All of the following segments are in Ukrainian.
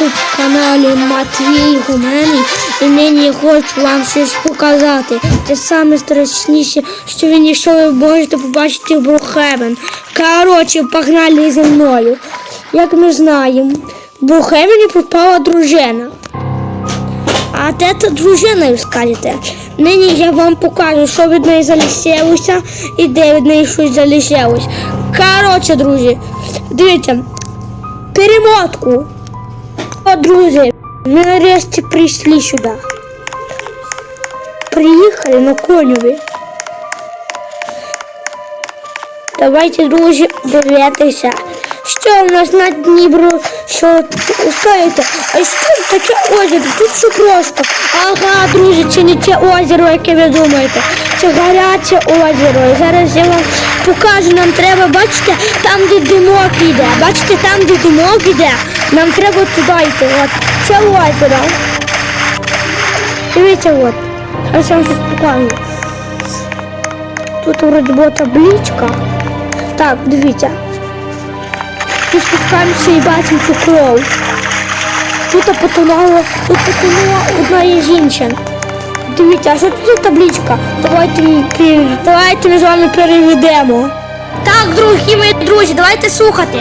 ютуб каналі Матвій Гуменний і нині хочу вам щось показати. Це саме страшніше, що ви нічого можете побачити в Брухевен. Коротше, погнали зі мною. Як ми знаємо, в Брухевені пропала дружина. А де та дружина, ви скажете? Нині я вам покажу, що від неї залишилося і де від неї щось залишилось. Коротше, друзі, дивіться, перемотку. О, друзі, ми нарешті прийшли сюди. Приїхали на конюві. Давайте, друзі, дивитися. Що у нас на Дніпру? Що скажете? А що таке озеро? Тут все просто. Ага, друзі, це не це озеро, яке ви думаєте. Це гаряче озеро. І зараз я вам покажу. Нам треба, бачите, там, де димок іде. Бачите, там, де димок іде. Нам треба туди йти. От. Це озеро. Дивіться, от. Я вам щось покажу. Тут вроді була табличка. Так, дивіться. Тут спускаємося і бачимо цю кров. Тут потонула, тут потонула одна із жінчин. Дивіться, а що тут за табличка? Давайте, давайте ми з вами переведемо. Так, другі мої друзі, давайте слухати.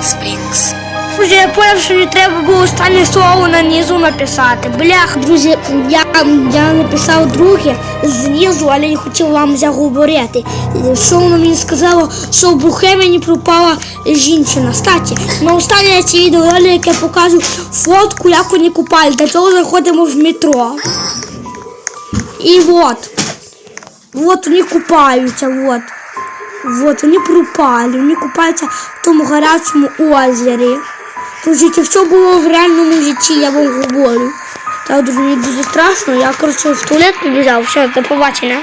Brookhaven, not Друзі, я поняв, що мені треба було останнє слово на низу написати. Блях, друзі, я, я написав друге знизу, але не хотів вам заговорити. Що воно мені сказало, що в Брухемені пропала жінка. Статі, на останнє ці відео, як я покажу фотку, як вони купали. Для цього заходимо в метро. І от. Вот вони купаються, вот. Вот, вони пропали, вони купаються в тому гарячому озері. Друзі, це все було в реальному житті, я вам говорю. Так, друзі, мені дуже страшно, я, коротше, в туалет побіжав, все, до побачення.